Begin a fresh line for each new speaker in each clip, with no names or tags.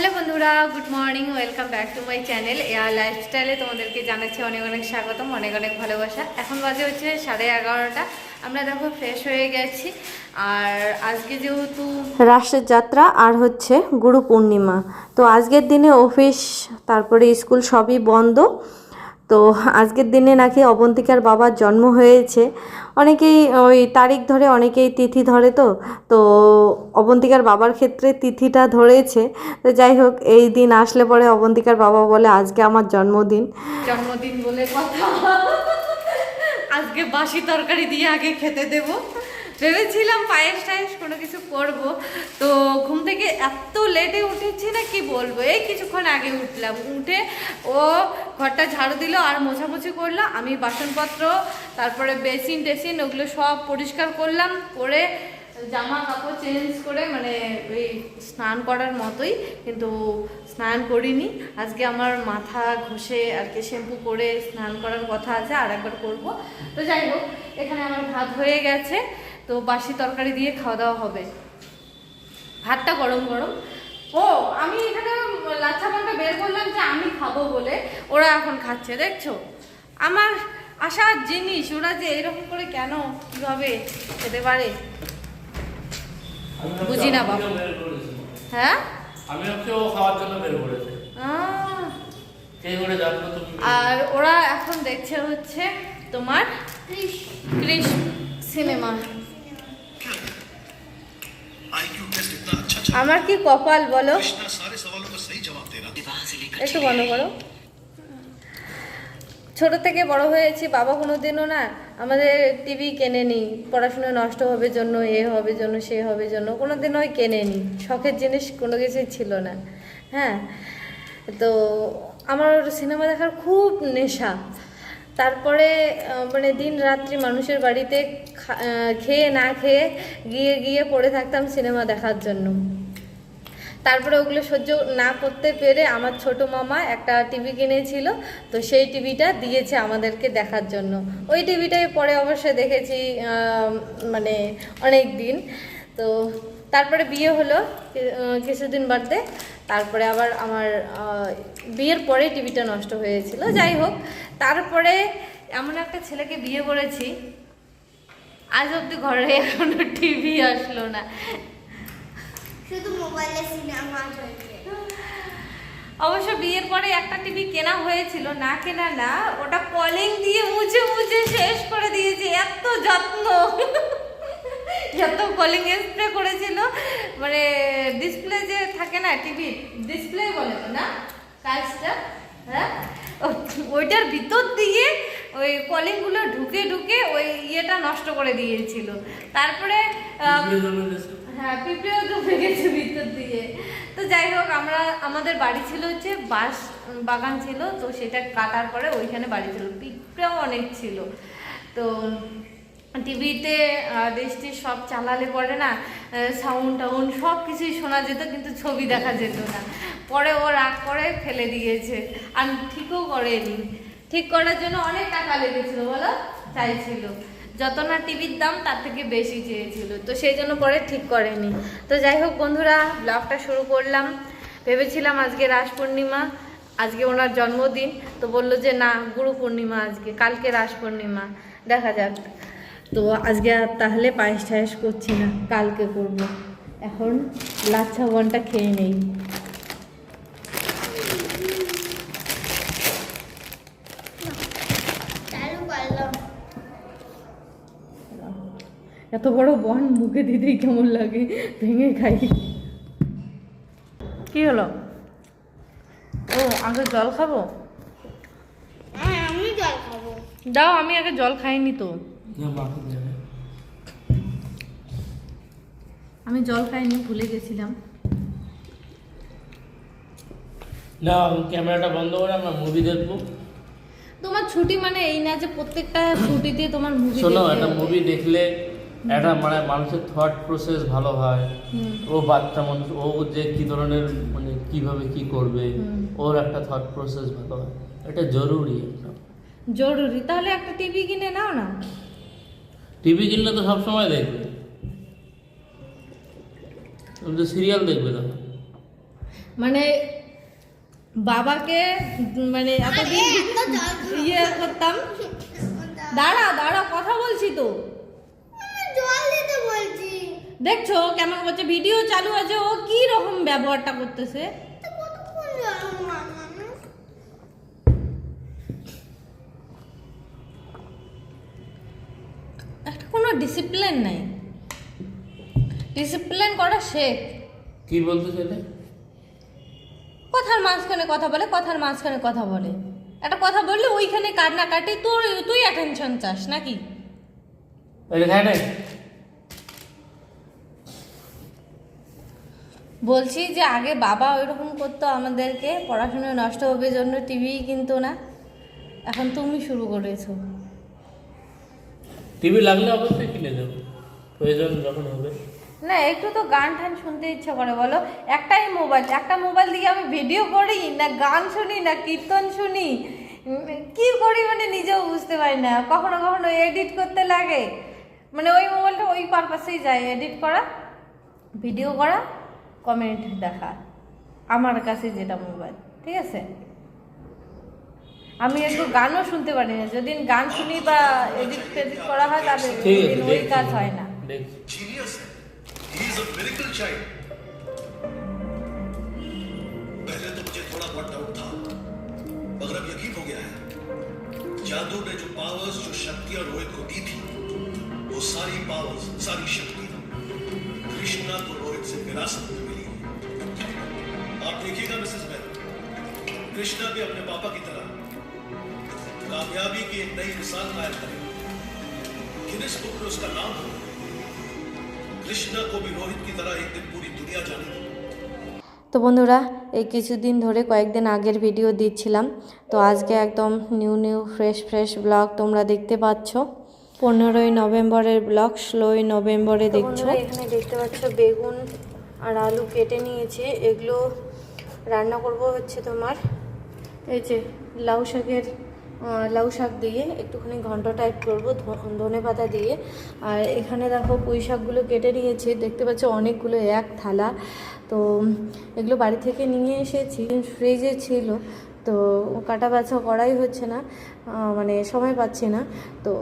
Hello বন্ধুরা, good morning, welcome back to my channel air লাইফস্টাইলে তোমাদেরকে জানাচ্ছি অনেক অনেক স্বাগতম, অনেক অনেক ভালোবাসা। এখন বাজে হচ্ছে সাড়ে এগারোটা, আমরা দেখো ফ্রেশ হয়ে গেছি। আর আজকে যেহেতু
রাসের যাত্রা আর হচ্ছে গুরু পূর্ণিমা। তো আজকের দিনে অফিস, তারপরে স্কুল সবই বন্ধ। তো আজকের দিনে নাকি অবন্তিকার বাবার জন্ম হয়েছে। অনেকেই ওই তারিখ ধরে, অনেকেই তিথি ধরে তো। তো অবন্তিকার বাবার ক্ষেত্রে তিথিটা ধরেছে। তো যাই হোক, এই দিন আসলে পরে অবন্তিকার বাবা বলে, আজকে আমার জন্মদিন।
জন্মদিন বলে কথা। আজকে বাসি তরকারি দিয়ে আগে খেতে দেব। ভেবেছিলাম পায়েস টায়েস কোনো কিছু করব। তো ঘুম থেকে এত লেটে উঠেছি না, কি বলব? এই কিছুক্ষণ আগে উঠলাম। উঠে ও ঘরটা ঝাড়ু দিল আর মোছামুছি করল। আমি বাসনপত্র, তারপরে বেসিন টেসিন ওগুলো সব পরিষ্কার করলাম, করে জামা কাপড় চেঞ্জ করে মানে ওই স্নান করার মতোই, কিন্তু স্নান করিনি। আজকে আমার মাথা ঘষে আর কি শ্যাম্পু করে স্নান করার কথা আছে আর একবার করব। তো যাই হোক, এখানে আমার ভাত হয়ে গেছে। তো বাসি তরকারি দিয়ে খাওয়া দাওয়া হবে। ভাতটা গরম গরম। ও আমি এখানে লাচ্ছা পানটা বের করলাম যে আমি খাব বলে। ওরা এখন খাচ্ছে দেখছ? আমার আসার জিনিস ওরা যে এরকম করে কেন কীভাবে খেতে পারে? বুঝি না বাবা। হ্যাঁ?
আমি ও খাওয়ার জন্য বের করেছে।
আহ,
সেই করে জানব তুমি?
আর ওরা এখন দেখছে হচ্ছে তোমার ক্রিশ সিনেমা। আমার কি কপাল বলো একটু বন্ধ বলো ছোট থেকে বড় হয়েছি বাবা কোনো দিনও না আমাদের টিভি কেনেনি। পড়াশুনো নষ্ট হবে জন্য এ হবে জন্য সে হবে জন্য কোনো দিনও কেনেনি। শখের জিনিস কোনো কিছুই ছিল না। হ্যাঁ? তো আমার সিনেমা দেখার খুব নেশা। তারপরে মানে দিন রাত্রি মানুষের বাড়িতে খেয়ে না খেয়ে গিয়ে গিয়ে পড়ে থাকতাম সিনেমা দেখার জন্য। তারপরে ওগুলো সহ্য না করতে পেরে আমার ছোট মামা একটা টিভি কিনেছিল, তো সেই টিভিটা দিয়েছে আমাদেরকে দেখার জন্য। ওই টিভিটাই পরে অবশ্যই দেখেছি মানে অনেক দিন। তো তারপরে বিয়ে হলো কিছুদিন বাদে। তারপরে আবার আমার বিয়ের পরে টিভিটা নষ্ট হয়েছিল। যাই হোক তারপরে এমন একটা ছেলেকে বিয়ে করেছি। আজ অব্দি ঘরে এখনও টিভি আসলো না।
শুধু মোবাইলে সিনেমা
অবশ্য বিয়ের পরে একটা টিভি কেনা হয়েছিল না কেনা না ওটা কলিং দিয়ে মুছে মুছে শেষ করে দিয়েছে। এত যত্ন। এত কলিং স্প্রে করেছিল। মানে ডিসপ্লে যে থাকে না টিভি ডিসপ্লে বলে তো না? কাজটা হ্যাঁ? ওইটার ভিতর দিয়ে ওই কলিংগুলো ঢুকে ঢুকে ওই ইয়েটা নষ্ট করে দিয়েছিল। তারপরে। হ্যাঁ পিঁপড়েও তো গেছে ভিতর দিয়ে। তো যাই হোক আমরা আমাদের বাড়ি ছিল হচ্ছে বাঁশ বাগান ছিল তো সেটা কাটার পরে ওইখানে বাড়ি ছিল। পিঁপড়েও অনেক ছিল। তো টিভিতে দেশটি সব চালালে পরে না সাউন্ড টাউন্ড সব কিছুই শোনা যেত, কিন্তু ছবি দেখা যেত না। পরে ও রাগ করে ফেলে দিয়েছে। আর ঠিকও করেনি। ঠিক করার জন্য অনেক টাকা লেগেছিল, বলো? চাইছিল যত না টিভির দাম, তার থেকে বেশি চেয়েছিল। তো সেই জন্য পরে ঠিক করেনি। তো যাই হোক বন্ধুরা, ব্লগটা শুরু করলাম। ভেবেছিলাম আজকে রাস পূর্ণিমা, আজকে ওনার জন্মদিন। তো বলল যে, না, গুরু পূর্ণিমা আজকে, কালকে রাস পূর্ণিমা। দেখা যাক। তো আজকে আর তাহলে পায়েস টায়েস করছি না কালকে করব। এখন লাচ্ছা বনটা খেয়ে নেই। এত বড় বন মুখে দিতেই কেমন লাগে ভেঙে খাই। কি হলো? ও আগে জল খাব?
হ্যাঁ আমি জল খাব।
দাও আমি আগে জল খাইনি তো। আমি জল খাইনি ভুলে গেছিলাম।
না ক্যামেরাটা বন্ধ করে আমরা মুভি দেখব।
তোমার ছুটি মানে এই না যে প্রত্যেকটা ছুটিতে তোমার মুভি
শোনো একটা মুভি দেখলে একটা মানে মানুষের থট প্রসেস ভালো হয়। ও বাচ্চা মানুষ ও যে কি ধরনের মানে কীভাবে কি করবে ওর একটা থট প্রসেস ভালো হয়। এটা জরুরি।
জরুরি। তাহলে একটা টিভি কিনে নাও না?
টিভি কিনলে তো সবসময় দেখবে। তুমি তো সিরিয়াল দেখবে তখন।
মানে বাবাকে মানে এতদিন ইয়ে করতাম। দাঁড়া দাঁড়া কথা বলছি তো।
জল দিতে বলছি।
দেখছ কেমন করছে ভিডিও চালু আছে ও কি রকম ব্যবহারটা করতেছে? ডিসিপ্লিন নাই। ডিসিপ্লিন করা শেখ।
কি বলতে চাইলে?
কথার মাঝখানে কথা বলে কথার মাঝখানে কথা বলে। একটা কথা বললে ওইখানে কান্নাকাটি তোর তুই অ্যাটেনশন চাস নাকি? বলছি যে আগে বাবা ওইরকম করতো আমাদেরকে পড়াশোনা নষ্ট হবে জন্য টিভি কিনতো না। এখন তুমি শুরু করেছ।
টিভি লাগলে অবশ্যই কিনে দেবো। প্রয়োজন যখন হবে।
না, একটু তো গান টান শুনতে ইচ্ছা করে, বলো। একটাই মোবাইল, একটা মোবাইল দিয়ে আমি ভিডিও করি, না গান শুনি, না কীর্তন শুনি। কি করি মানে নিজেও বুঝতে পারি না। কখনো কখনো এডিট করতে লাগে। মানে ওই মোবাইলটা ওই পারপাসেই যায় এডিট করা ভিডিও করা কমেন্ট দেখা। আমার কাছে যেটা মোবাইল, ঠিক আছে? আমি একটু গানও শুনতে পারি না যদি গান শুনি বা এডিট ফেডিট করা হয় তাহলে
ঠিক আছে
ওই দিন ওই
দেখছি
কাজ হয় না
দেখছি
जीनियस है he is a miracle child पहले तो मुझे थोड़ा बहुत डाउट था मगर अब यकीन हो गया है जादू ने जो पावर्स जो शक्तियां रोहित को दी थी वो सारी पावर्स सारी शक्तियां कृष्णा को रोहित से विरासत में मिली आप देखिएगा मिसेस मैन कृष्णा भी अपने पापा की तरह कामयाबी की एक नई मिसाल कायम करेगा गिनेस बुक में उसका नाम होगा कृष्णा को भी रोहित की तरह एक दिन पूरी दुनिया जानेगी
তো বন্ধুরা এই কিছুদিন ধরে কয়েকদিন আগের ভিডিও দিচ্ছিলাম তো আজকে একদম new new fresh fresh blog তোমরা দেখতে পাচ্ছ পনেরোই নভেম্বরের ব্লগ ষোলোই নভেম্বরে দেখছো এখানে দেখতে পাচ্ছ বেগুন আর আলু কেটে নিয়েছি এগুলো রান্না করব হচ্ছে তোমার এই যে লাউ শাকের আহ, লাউ শাক দিয়ে একটুখানি ঘন্ট টাইপ করব ধনে পাতা দিয়ে। আর এখানে দেখো পুঁই শাকগুলো কেটে নিয়েছি, দেখতে পাচ্ছ অনেকগুলো এক থালা। তো, এগুলো বাড়ি থেকে নিয়ে এসেছি ফ্রিজে ছিল। তো কাটা বাছা করাই হচ্ছে না মানে সময় পাচ্ছে না। তো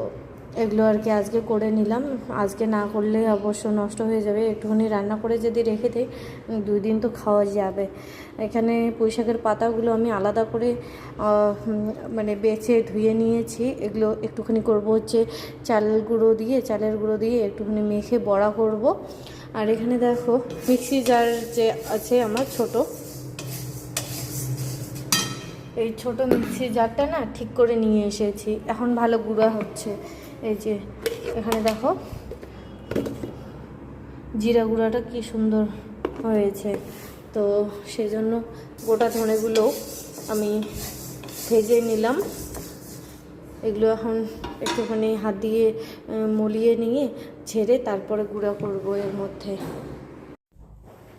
এগুলো আর কি আজকে করে নিলাম। আজকে না করলে অবশ্য নষ্ট হয়ে যাবে। একটুখানি রান্না করে যদি রেখে দিই দুই দিন তো খাওয়া যাবে। এখানে পুঁইশাকের পাতাগুলো আমি আলাদা করে মানে বেছে ধুয়ে নিয়েছি। এগুলো একটুখানি করব হচ্ছে চালের গুঁড়ো দিয়ে, চালের গুঁড়ো দিয়ে একটুখানি মেখে বড়া করব। আর এখানে দেখো, মিক্সি জার যে আছে আমার ছোট, এই ছোট মিক্সি জারটা না ঠিক করে নিয়ে এসেছি। এখন ভালো গুঁড়া হচ্ছে। এই যে, এখানে দেখো। জিরা গুঁড়াটা কি সুন্দর হয়েছে। তো সেই জন্য গোটা ধনেগুলো আমি ভেজে নিলাম। এগুলো এখন একটুখানি হাত দিয়ে মলিয়ে নিয়ে ঝেড়ে তারপরে গুঁড়া করব এর মধ্যে।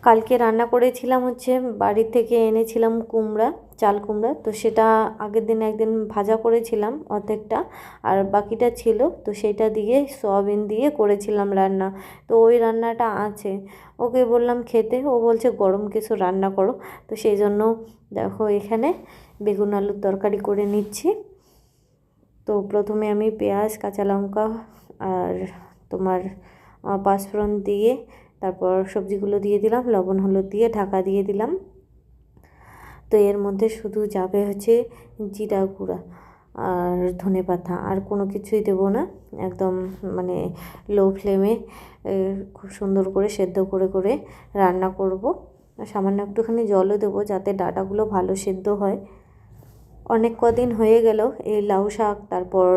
কালকে রান্না করেছিলাম হচ্ছে বাড়ি থেকে এনেছিলাম কুমড়া। চাল কুমড়া, তো সেটা আগের দিন একদিন ভাজা করেছিলাম অর্ধেকটা, আর বাকিটা ছিল, তো সেটা দিয়ে সয়াবিন দিয়ে করেছিলাম রান্না। তো ওই রান্নাটা আছে। ওকে বললাম, খেতে। ও বলছে, গরম কিছু রান্না করো। তো সেই জন্য দেখো, এখানে বেগুন আলুর তরকারি করে নিচ্ছি। তো প্রথমে আমি পেঁয়াজ, কাঁচা লঙ্কা আর তোমার পাঁচফোড়ন দিয়ে তারপর সবজিগুলো দিয়ে দিলাম, লবণ, হলুদ দিয়ে ঢাকা দিয়ে দিলাম। তো এর মধ্যে শুধু যাবে হচ্ছে জিরা গুঁড়া আর ধনে পাতা। আর কোনো কিছুই দেবো না। একদম মানে লো ফ্লেমে খুব সুন্দর করে সেদ্ধ করে করে রান্না করব। সামান্য একটুখানি জলও দেবো যাতে ডাটাগুলো ভালো সেদ্ধ হয়। অনেক কদিন হয়ে গেল এই লাউ শাক, তারপর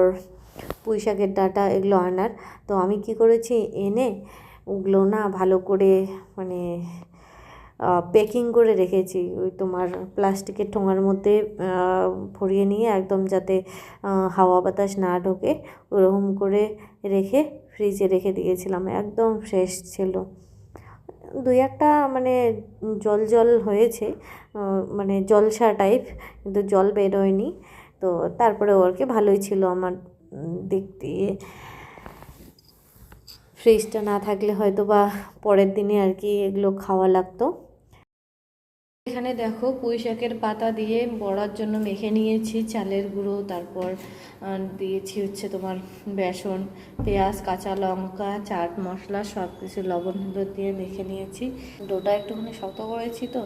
পুঁই শাকের ডাটা এগুলো আনার। তো আমি কি করেছি? এনে ওগুলো না ভালো করে মানে প্যাকিং করে রেখেছি। ওই তোমার প্লাস্টিকের ঠোঙার মধ্যে ভরিয়ে নিয়ে একদম যাতে হাওয়া বাতাস না ঢোকে, ওরকম করে রেখে ফ্রিজে রেখে দিয়েছিলাম। একদম ফ্রেশ ছিল। দুই একটা মানে জল জল হয়েছে মানে জলসা টাইপ কিন্তু জল বেরোয়নি। তো তারপরে ওর কি ভালোই ছিল আমার দিক দিয়ে। ফ্রিজটা না থাকলে হয়তো বা পরের দিনে আর কি এগুলো খাওয়া লাগতো।
এখানে দেখো পুঁই শাকের পাতা দিয়ে বড়ার জন্য মেখে নিয়েছি, চালের গুঁড়ো, তারপর দিয়েছি হচ্ছে তোমার বেসন, পেঁয়াজ, কাঁচা লঙ্কা, চাট মশলা সব কিছু লবণ হলুদ দিয়ে মেখে নিয়েছি। ডোটা একটুখানি শক্ত করেছি তো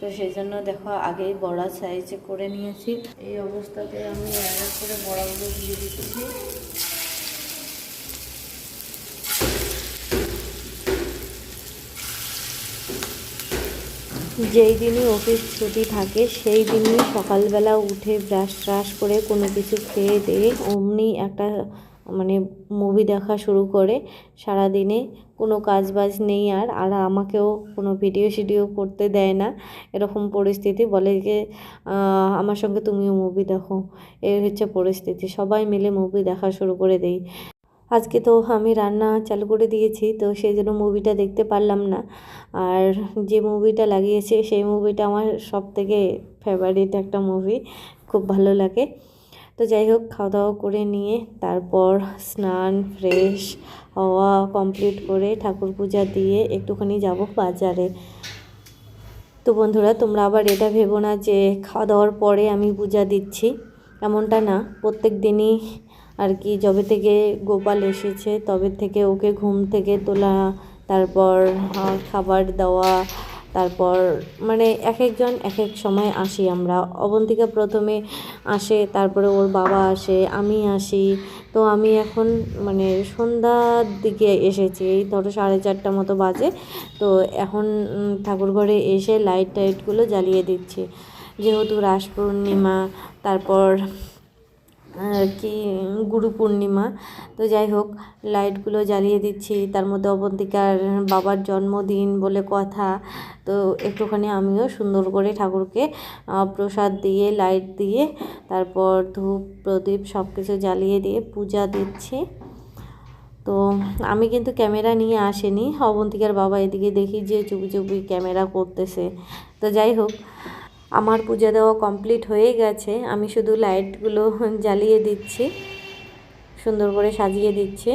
তো সেই জন্য দেখো আগেই বড়া সাইজে করে নিয়েছি। এই অবস্থাতে আমি এক করে বড়াগুলো দিয়ে দিচ্ছি।
যেই দিনই অফিস ছুটি থাকে, সেই দিনই সকালবেলা উঠে ব্রাশ ট্রাশ করে কোনো কিছু খেয়ে দিয়ে অমনি একটা মানে মুভি দেখা শুরু করে। সারাদিনে কোনো কাজ বাজ নেই আর আর আমাকেও কোনো ভিডিও শিডিও করতে দেয় না। এরকম পরিস্থিতি। বলে যে আমার সঙ্গে তুমিও মুভি দেখো। এই হচ্ছে পরিস্থিতি। সবাই মিলে মুভি দেখা শুরু করে দেই। আজকে তো আমি রান্না চালু করে দিয়েছি, তো সেই জন্য মুভিটা দেখতে পারলাম না। আর যে মুভিটা লাগিয়েছে, সেই মুভিটা আমার সব থেকে ফেভারিট একটা মুভি খুব ভালো লাগে। তো যাই হোক খাওয়া দাওয়া করে নিয়ে তারপর স্নান ফ্রেশ হওয়া কমপ্লিট করে ঠাকুর পূজা দিয়ে একটুখানি যাব বাজারে। তো বন্ধুরা, তোমরা আবার এটা ভেবো না যে খাওয়া দাওয়ার পরে আমি পূজা দিচ্ছি। এমনটা না, প্রত্যেক দিনই আর কি যবে থেকে গোপাল এসেছে তবে থেকে ওকে ঘুম থেকে তোলা তারপর খাবার দেওয়া তারপর মানে এক একজন এক এক সময় আসি আমরা। অবন্তিকা প্রথমে আসে তারপরে ওর বাবা আসে আমি আসি। তো আমি এখন মানে সন্ধ্যার দিকে এসেছি এই ধরো সাড়ে চারটা মতো বাজে। তো এখন উম, ঠাকুরঘরে এসে লাইট টাইটগুলো জ্বালিয়ে দিচ্ছি। যেহেতু রাস পূর্ণিমা তারপর কি, গুরু পূর্ণিমা। তো যাই হোক, লাইটগুলো জ্বালিয়ে দিচ্ছি। তার মধ্যে অবন্তিকার বাবার জন্মদিন বলে কথা। তো একটুখানি আমিও সুন্দর করে ঠাকুরকে প্রসাদ দিয়ে, লাইট দিয়ে, তারপর ধূপ, প্রদীপ সব কিছু জ্বালিয়ে দিয়ে পূজা দিচ্ছি। তো আমি কিন্তু ক্যামেরা নিয়ে আসিনি। অবন্তিকার বাবা এদিকে দেখি যে চুপি চুপি ক্যামেরা করতেছে। তো যাই হোক আমার পূজা দেওয়া কমপ্লিট হয়ে গেছে। আমি শুধু লাইটগুলো জ্বালিয়ে দিচ্ছি, সুন্দর করে সাজিয়ে দিচ্ছি।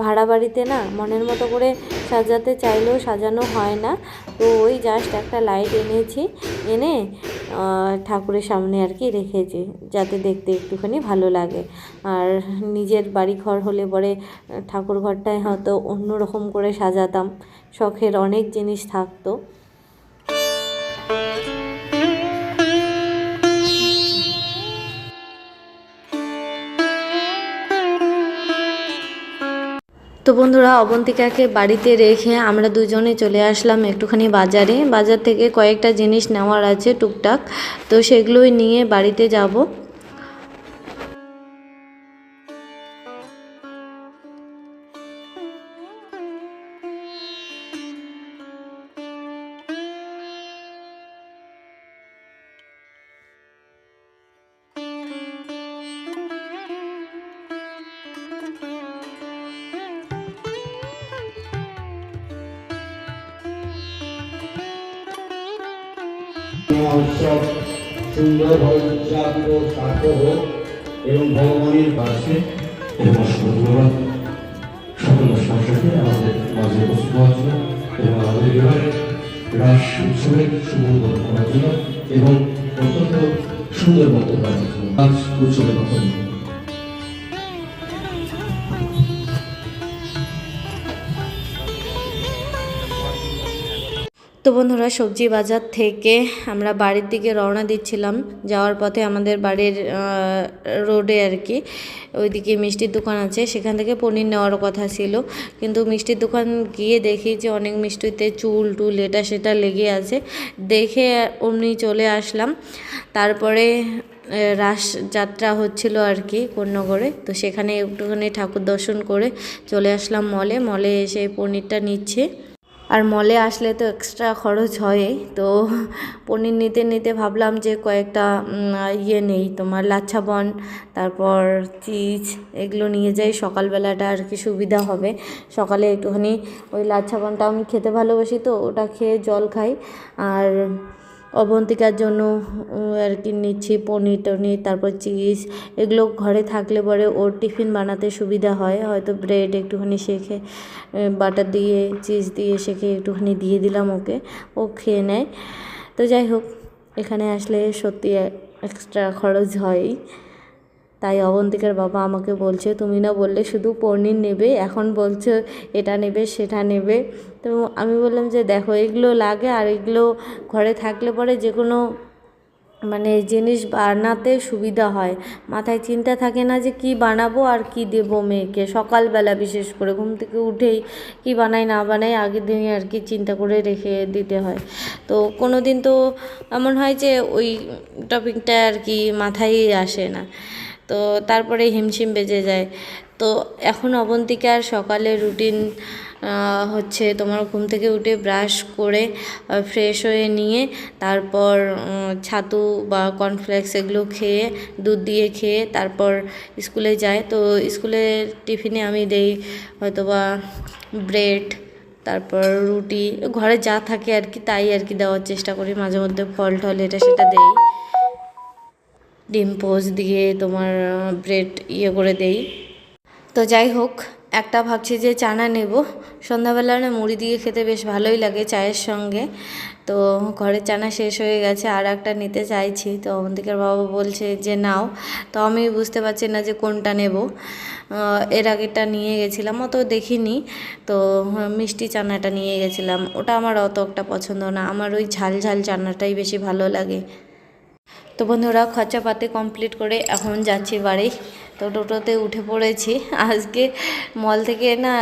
ভাড়া বাড়িতে না মনের মতো করে সাজাতে চাইলেও সাজানো হয় না। তো ওই জাস্ট একটা লাইট এনেছি, এনে ঠাকুরের সামনে আর কি রেখেছি, যাতে দেখতে একটুখানি ভালো লাগে। আর নিজের বাড়ি ঘর হলে পরে ঠাকুর ঘরটায় হয়তো অন্যরকম করে সাজাতাম, শখের অনেক জিনিস থাকতো। তো বন্ধুরা, অবন্তিকাকে বাড়িতে রেখে আমরা দুজনে চলে আসলাম একটুখানি বাজারে। বাজার থেকে কয়েকটা জিনিস নেওয়ার আছে টুকটাক। তো সেগুলোই নিয়ে বাড়িতে যাব।
উৎসব সুন্দরভাবে উদযাপিত সার্থক হোক এবং ভগবানের এবং অসংখ্য ধন্যবাদ সকল দর্শককে আমাদের এবং আমাদের বিভাগে রাস উৎসবের এবং অত্যন্ত সুন্দর বক্তব্য আজ উৎসবের কথা
তো বন্ধুরা, সবজি বাজার থেকে আমরা বাড়ির দিকে রওনা দিচ্ছিলাম। যাওয়ার পথে আমাদের বাড়ির রোডে আর কি, ওইদিকে মিষ্টির দোকান আছে। সেখান থেকে পনির নেওয়ার কথা ছিল। কিন্তু মিষ্টির দোকান গিয়ে দেখি যে অনেক মিষ্টিতে চুল টুল এটা সেটা লেগে আছে। দেখে অমনি চলে আসলাম। তারপরে রাস যাত্রা হচ্ছিল আর কি কোন্নগরে। তো সেখানে একটুখানি ঠাকুর দর্শন করে চলে আসলাম মলে। মলে এসে পনিরটা নিচ্ছে। আর মলে আসলে তো এক্সট্রা খরচ হয় তো পনির নিতে নিতে ভাবলাম যে কয়েকটা ইয়ে নেই। তোমার লাচ্ছা বন, তারপর চিজ, এগুলো নিয়ে যাই। সকালবেলাটা আর কি সুবিধা হবে। সকালে একটুখানি ওই লাচ্ছা বনটা আমি খেতে ভালোবাসি তো, ওটা খেয়ে জল খাই। আর অবন্তিকার জন্য আর কি নিচ্ছি পনির টনির, তারপর চিজ, এগুলো ঘরে থাকলে পরে ওর টিফিন বানাতে সুবিধা হয়। হয়তো ব্রেড একটুখানি শেখে বাটার দিয়ে, চিজ দিয়ে শেখে, একটুখানি দিয়ে দিলাম ওকে, ও খেয়ে নেয়। তো যাই হোক, এখানে আসলে সত্যি এক্সট্রা খরচ হয়ই। তাই অবন্তিকার বাবা আমাকে বলছে, তুমি না বললে শুধু পনির নেবে, এখন বলছো এটা নেবে, সেটা নেবে। তো আমি বললাম যে, দেখো, এগুলো লাগে আর এগুলো ঘরে থাকলে পরে যে কোনো মানে জিনিস বানাতে সুবিধা হয়। মাথায় চিন্তা থাকে না যে, কি বানাবো আর কি দেবো মেয়েকে? সকালবেলা বিশেষ করে ঘুম থেকে উঠেই কি বানাই, না বানাই আগের দিনই আর কি চিন্তা করে রেখে দিতে হয়। তো কোনো দিন তো এমন হয় যে, ওই টপিকটা আর কি মাথায় আসে না। তো তারপরে হিমশিম বেজে যায়। তো এখন অবন্তিকার সকালে রুটিন হচ্ছে তোমার ঘুম থেকে উঠে ব্রাশ করে ফ্রেশ হয়ে নিয়ে তারপর ছাতু বা কর্নফ্লেক্স এগুলো খেয়ে, দুধ দিয়ে খেয়ে তারপর স্কুলে যায়। তো স্কুলের টিফিনে আমি দেই হয়তোবা ব্রেড তারপর রুটি, ঘরে যা থাকে আর কি তাই আর কি দেওয়ার চেষ্টা করি। মাঝে মধ্যে ফল টল এটা সেটা দেই। ডিম পোচ দিয়ে তোমার ব্রেড ইয়ে করে দেই। তো যাই হোক একটা ভাবছি যে চানা নেব। সন্ধ্যাবেলা না মুড়ি দিয়ে খেতে বেশ ভালোই লাগে চায়ের সঙ্গে। তো ঘরের চানা শেষ হয়ে গেছে আর একটা নিতে চাইছি। তো অবন্তিকার বাবা বলছে যে নাও। তো আমি বুঝতে পারছি না যে কোনটা নেব। এর আগেরটা নিয়ে গেছিলাম অত দেখিনি। তো হ্যাঁ, মিষ্টি চানাটা নিয়ে গেছিলাম। ওটা আমার অত একটা পছন্দ না। আমার ওই ঝাল ঝাল চানাটাই বেশি ভালো লাগে। তো বন্ধুরা খরচাপাতি কমপ্লিট করে এখন যাচ্ছি বাড়ি। তো টোটোতে উঠে পড়েছি। আজকে মল থেকে না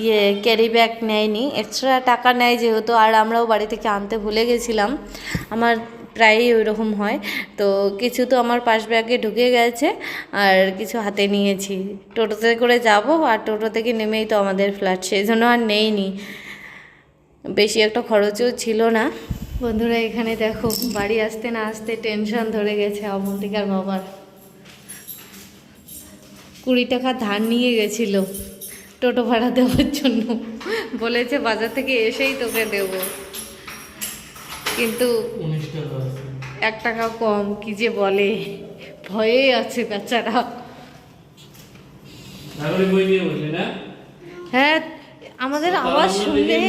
ইয়ে ক্যারি ব্যাগ নেয়নি। এক্সট্রা টাকা নেয় যেহেতু, আর আমরাও বাড়ি থেকে আনতে ভুলে গেছিলাম। আমার প্রায়ই ওই রকম হয়। তো কিছু তো আমার পাশ ব্যাগে ঢুকে গেছে, আর কিছু হাতে নিয়েছি। টোটোতে করে যাব, আর টোটো থেকে নেমেই তো আমাদের ফ্ল্যাট সেই জন্য আর নেইনি। বেশি একটা খরচও ছিল না। বন্ধুরা এখানে দেখো বাড়ি আসতে না আসতে টেনশন ধরে গেছে অবন্তিকার বাবার। কুড়ি টাকা ধার নিয়ে গেছিল টোটো ভাড়া দেওয়ার জন্য। বলেছে বাজার থেকে এসেই তোকে দেব। কিন্তু। এক টাকা কম কি যে বলে? ভয়ে আছে বেচারা। হ্যাঁ আমাদের আওয়াজ শুনে।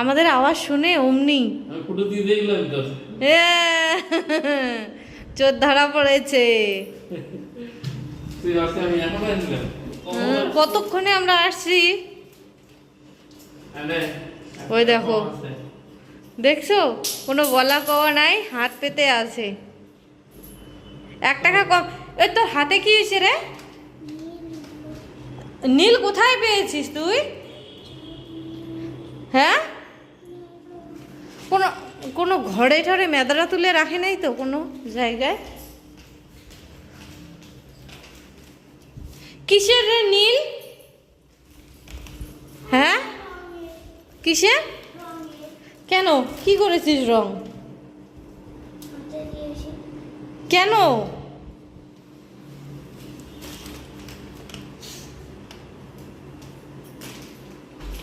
আমাদের আওয়াজ শুনে অমনি। চোর ধরা পড়েছে। কতক্ষণে আমরা আসছি? ওই দেখো। দেখছ? কোনো বলা কওয়া নাই হাত পেতে আছে। এক টাকা কম। এ তোর হাতে কি হয়েছে রে? নীল কোথায় পেয়েছিস তুই? হ্যাঁ? কোনো কোনো ঘরে টরে মেদারা তুলে রাখে নাই তো কোনো জায়গায়? কিসের রে নীল? হ্যাঁ? কিসের? কেন? কি করেছিস রং? কেন?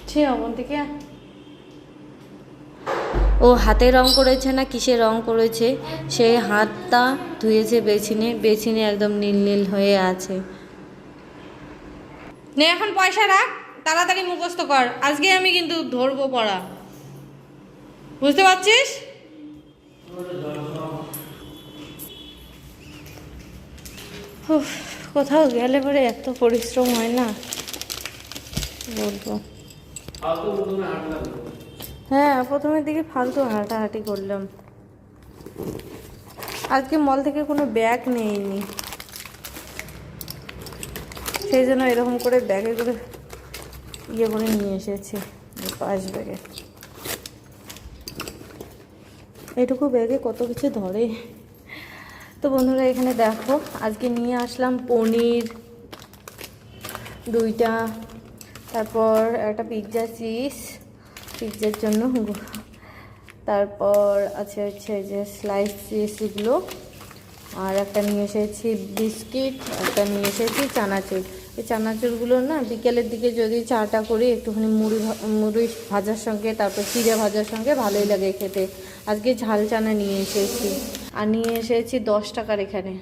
সে অবন্তিকে ও হাতে রং করেছে না কিসে রং করেছে? সে হাতটা ধুয়েছে বেছিনে বেছিনে একদম নীল নীল হয়ে আছে। নে এখন পয়সা রাখ তাড়াতাড়ি মুখস্থ কর। আজকে আমি কিন্তু ধরবো পড়া। বুঝতে পারছিস? কোথাও গেলে পরে এত পরিশ্রম হয় না। বলব। হ্যাঁ প্রথমের দিকে ফালতু হাঁটাহাঁটি করলাম। আজকে মল থেকে কোনো ব্যাগ নেইনি। সেই জন্য এরকম করে ব্যাগে করে ইয়ে করে নিয়ে এসেছি পাঁচ ব্যাগে এটুকু ব্যাগে কত কিছু ধরে। তো বন্ধুরা, এখানে দেখো, আজকে নিয়ে আসলাম পনির দুইটা, তারপর একটা পিৎজা চিজ পিৎজার জন্য। তারপর আছে হচ্ছে যে স্লাইস চিজগুলো আর একটা নিয়ে এসেছি বিস্কিট একটা নিয়ে এসেছি চানাচুর। এই চানাচুরগুলো না বিকেলের দিকে যদি চাটা করি একটুখানি মুড়ি মুড়ি ভাজার সঙ্গে তারপর চিড়ে ভাজার সঙ্গে ভালোই লাগে খেতে।
আজকে ঝাল চানা নিয়ে এসেছি। আর নিয়ে এসেছি দশ টাকার এখানে।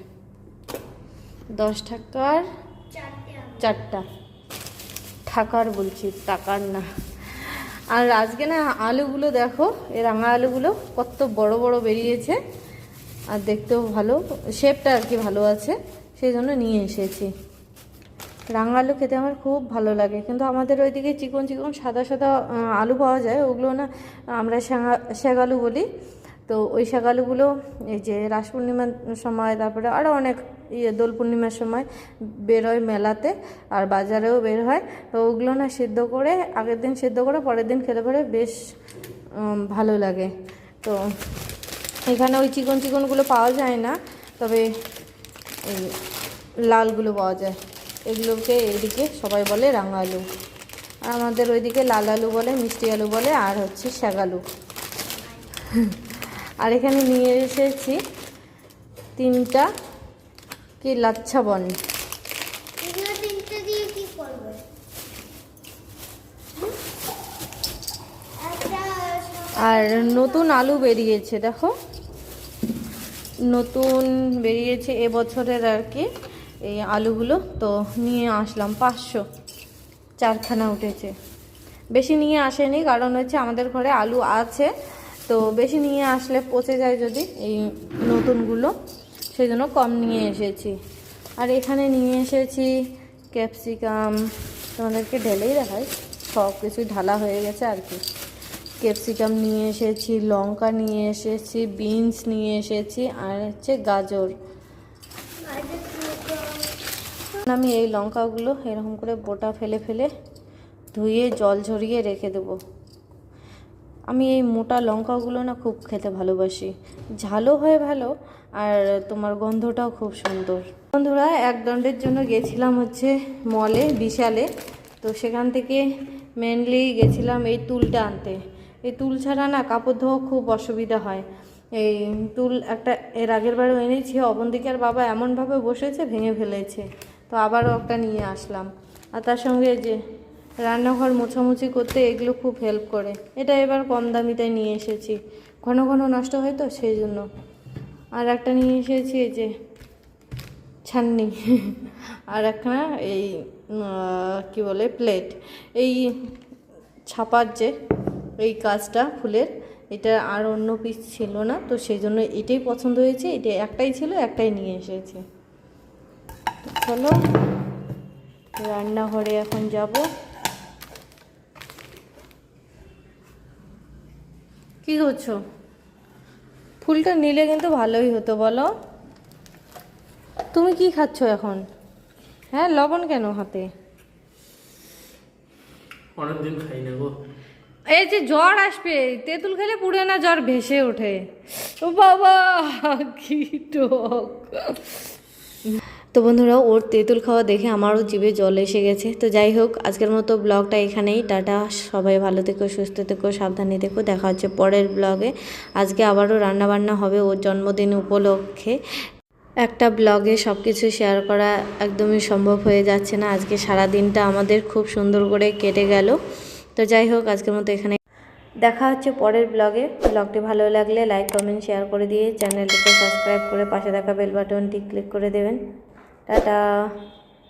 দশ টাকার
চারটা।
টাকার বলছি টাকার না। আর আজকে না আলুগুলো দেখো, এই রাঙা আলুগুলো কত বড় বড় বেরিয়েছে, আর দেখতেও ভালো শেপটা আর কি ভালো আছে, সেই জন্য নিয়ে এসেছি। রাঙা আলু খেতে আমার খুব ভালো লাগে, কিন্তু আমাদের ওইদিকে চিকন চিকন সাদা সাদা আলু পাওয়া যায়, ওগুলো না আমরা শ্যাগ আলু বলি। তো ওই শাক আলুগুলো, এই যে রাস পূর্ণিমার সময়, তারপরে আরও অনেক ইয়ে দোল পূর্ণিমার সময় বেরোয় মেলাতে আর বাজারেও বের হয়। তো ওগুলো না সিদ্ধ করে, আগের দিন সিদ্ধ করে, পরের দিন খেলে পরে বেশ ভালো লাগে। তো এখানে ওই চিকন চিকনগুলো পাওয়া যায় না, তবে এই লালগুলো পাওয়া যায়। এগুলোকে এইদিকে সবাই বলে রাঙা আলু আর আমাদের ওইদিকে লাল আলু বলে, মিষ্টি আলু বলে, আর হচ্ছে শ্যাগ আলু। আর এখানে নিয়ে এসেছি তিনটা কি লাচ্ছা বন?
এগুলো তিনটে দিয়ে কি করবে? একটা
আর নতুন আলু বেরিয়েছে দেখো। নতুন বেরিয়েছে এবছরের আর কি এই আলুগুলো। তো নিয়ে আসলাম পাঁচশো। চারখানা উঠেছে। বেশি নিয়ে আসেনি কারণ হচ্ছে আমাদের ঘরে আলু আছে। তো বেশি নিয়ে আসলে পচে যায় যদি এই নতুনগুলো। সেই জন্য কম নিয়ে এসেছি। আর এখানে নিয়ে এসেছি ক্যাপসিকাম। তোমাদেরকে ঢেলেই দেখাই। সব কিছুই ঢালা হয়ে গেছে আর কি। ক্যাপসিকাম নিয়ে এসেছি, লঙ্কা নিয়ে এসেছি, বিনস নিয়ে এসেছি, আর হচ্ছে গাজর। আমি এই লঙ্কাগুলো এরকম করে বোটা ফেলে ফেলে ধুয়ে জল ঝরিয়ে রেখে দেবো। আমি এই মোটা লঙ্কাগুলো না খুব খেতে ভালোবাসি। ঝালও হয় ভালো, আর তোমার গন্ধটাও খুব সুন্দর। বন্ধুরা, এক দণ্ডের জন্য গেছিলাম হচ্ছে মলে, বিশালে। তো সেখান থেকে মেনলি গেছিলাম এই তুলটা আনতে। এই তুল ছাড়া না কাপড় ধোয়া খুব অসুবিধা হয়। এই তুল একটা এর আগের বারও এনেছি, অবন্তিকার বাবা এমনভাবে বসেছে, ভেঙে ফেলেছে। তো আবারও একটা নিয়ে আসলাম। আর তার সঙ্গে যে রান্নাঘর মোছামুছি করতে এগুলো খুব হেল্প করে। এটা এবার কম দামিটাই নিয়ে এসেছি। ঘন ঘন নষ্ট হয় তো সেই জন্য। আর একটা নিয়ে এসেছি এই যে ছাননি। আর একটা এই কি বলে প্লেট এই ছাপার যে, এই কাজটা ফুলের, এটা আর অন্য পিস ছিল না, তো সেই জন্য এটাই পছন্দ হয়েছে। এটা একটাই ছিল, একটাই নিয়ে এসেছি। চলো, রান্নাঘরে এখন যাব। কি করছ? ফুলটা নিলে কিন্তু ভালোই হতো বলো। তুমি কি খাচ্ছ এখন? হ্যাঁ লবণ কেন হাতে?
অনেকদিন খাই না গো।
এই যে জ্বর আসবে তেঁতুল খেলে পুড়ে না জ্বর ভেসে ওঠে। ও বাবা কি টক। তো বন্ধুরা, ওর তেঁতুল খাওয়া দেখে আমারও জিভে জল এসে গেছে। তো যাই হোক, আজকের মতো ব্লগটা এখানেই, টাটা। সবাই ভালো থেকো, সুস্থ থেকো, সাবধানে থেকো। দেখা হচ্ছে পরের ব্লগে। আজকে আবারও রান্নাবান্না হবে ওর জন্মদিন উপলক্ষে। একটা ব্লগে সব কিছু শেয়ার করা একদমই সম্ভব হয়ে যাচ্ছে না। আজকে সারা দিনটা আমাদের খুব সুন্দর করে কেটে গেল। তো যাই হোক, আজকের মতো এখানে। দেখা হচ্ছে পরের ব্লগে। ব্লগটি ভালো লাগলে লাইক, কমেন্ট, শেয়ার করে দিয়ে চ্যানেলটিকে সাবস্ক্রাইব করে পাশে থাকা বেল বাটনটি ক্লিক করে দেবেন। টাটা